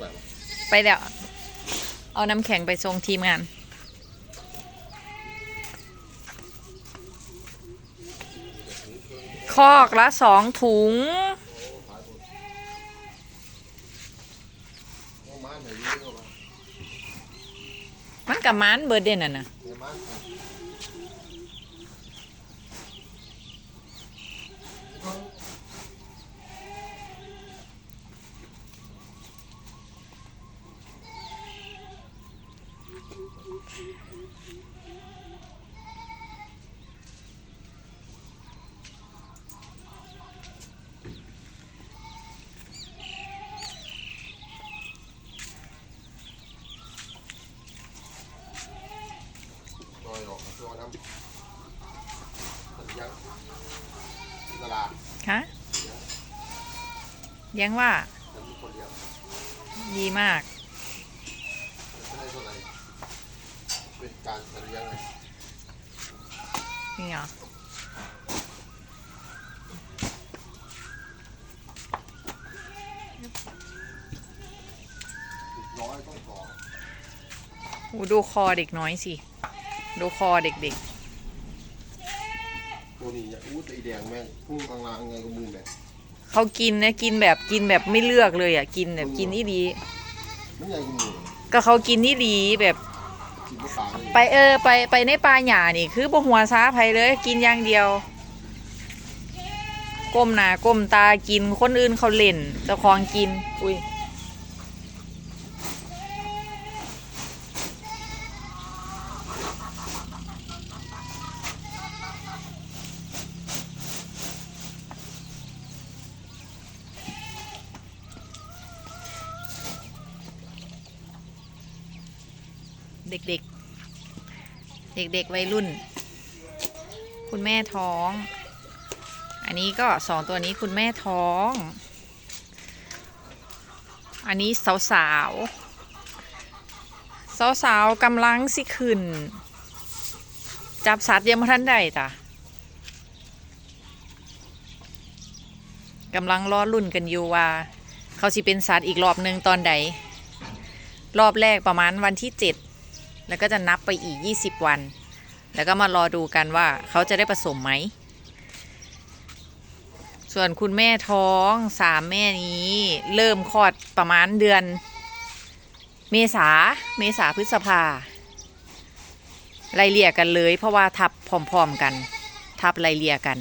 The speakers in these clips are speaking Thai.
เนี่ยแบบไปเดี๋ยวเอาน้ำแข็งไปส่งทีมงาน คอกละสองถุงห้องม้าไหนดีเข้ามามันกับมันเบิร์ดเดนอะนะ ในม้าลอยออก ตัวน้ำสัญญาณตลาดฮะเลี้ยังว่าฉันมีคนเดียวดีมาก ไม่ได้เท่าไหร่เป็นการสัญญาณนี่เหรอร้อยต้องสอง โอ้ดูคอเด็กน้อยสิ ดูคอเด็กตัวนี้เนี่ยอู้ตีแดงแม่งพุ่งกลางๆไงก็มึงแบบๆ เขากินนะกินแบบกินแบบไม่เลือกเลยอะ กินแบบกินนี่ดีไม่ใหญ่ก็มึงก็เขากินนี่ดีแบบ กินไม่ปลาเลยไปเออไปไปในป่าหญ้านี่ คือบ่หัวซาไผเลยกินอย่างเดียว ก้มหน้าก้มตากินคนอื่นเขาเล่นเจ้าของกิน อุ้ย เด็กๆ เด็กๆวัยรุ่น คุณแม่ท้อง อันนี้ก็สองตัวนี้คุณแม่ท้อง อันนี้สาวสาวสาวสาวกำลังสิขึ้น จับสัตว์ยังไม่ทันได้จ้ะกำลังรอรุ่นกันอยู่ว่า เขาสิเป็นสัตว์อีกรอบหนึ่งตอนใดรอบแรกประมาณวันที่เจ็ด แล้วก็จะนับไปอีก 20 วัน แล้วก็มารอดูกันว่าเขาจะได้ผสมไหม ส่วนคุณแม่ท้องสามแม่นี้เริ่มคลอดประมาณเดือน เมษาเมษาพฤษภาไล่เลี่ยกันเลย เพราะว่าทับพร้อมๆกัน ทับไล่เลี่ยกัน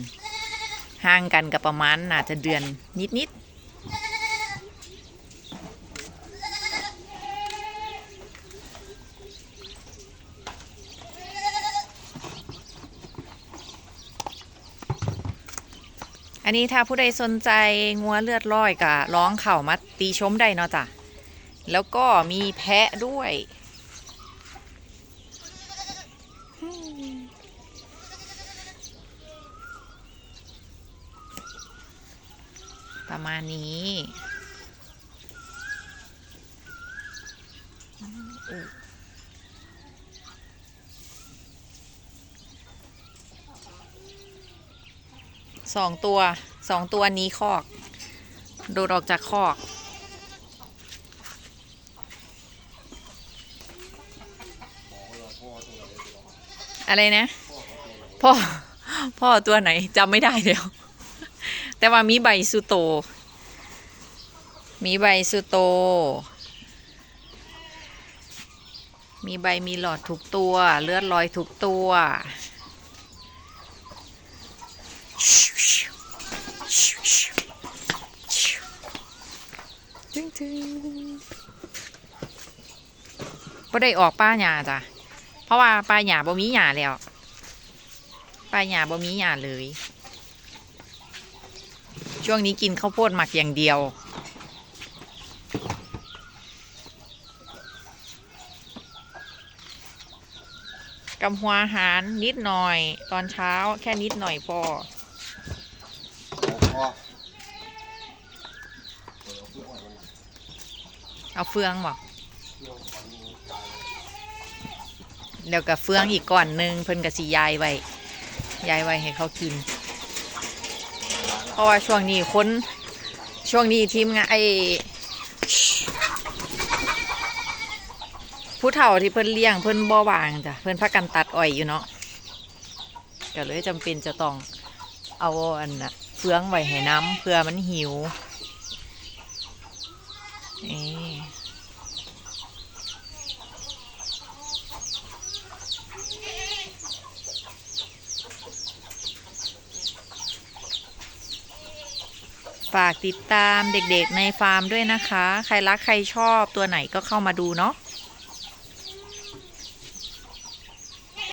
ห่างกันกับประมาณน่าจะเดือนนิดๆ อันนี้ถ้าผู้ใดสนใจงัวเลือดร้อยก็ร้องเข่ามาตีชมได้เนาะจ้ะ แล้วก็มีแพะด้วย ประมาณนี้ สองตัวสองตัวนี้คอก โดดออกจากคอก อะไรนะ พ่อ พ่อตัวไหนจำไม่ได้แล้วแต่ว่ามีใบสุโต มีใบสุโต มีใบมีหลอดทุกตัว เลือดลอยทุกตัวตึ้งตึ้ง ก็ได้ออกป้าหญ้าจ้ะเพราะว่าป้าหญ้าบ่มีหญ้าแล้วป้าหญ้าบ่มีหญ้าเลย ช่วงนี้กินข้าวโพดหมักอย่างเดียวกับหัวอาหารนิดหน่อย ตอนเช้าแค่นิดหน่อยพอพอเอาเฟืองบอก เดี๋ยวกับเฟืองอีกก่อนหนึ่งเพิ่นกับสียายไว้ยายไว้ให้เขากิน เพราะว่าช่วงนี้คนช่วงนี้ทีมงานไอผู้เฒ่าที่เพิ่นเลี้ยงเพิ่นบ่วางจ้ะเพิ่นพักกันตัดอ้อยอยู่เนาะก็เลยจำเป็นจะต้องเอาอันน่ะเฟืองไว้ให้น้ำเพื่อมันหิวนี่ ฝากติดตามเด็กๆในฟาร์มด้วยนะคะ ใครรักใครชอบตัวไหนก็เข้ามาดูเนาะ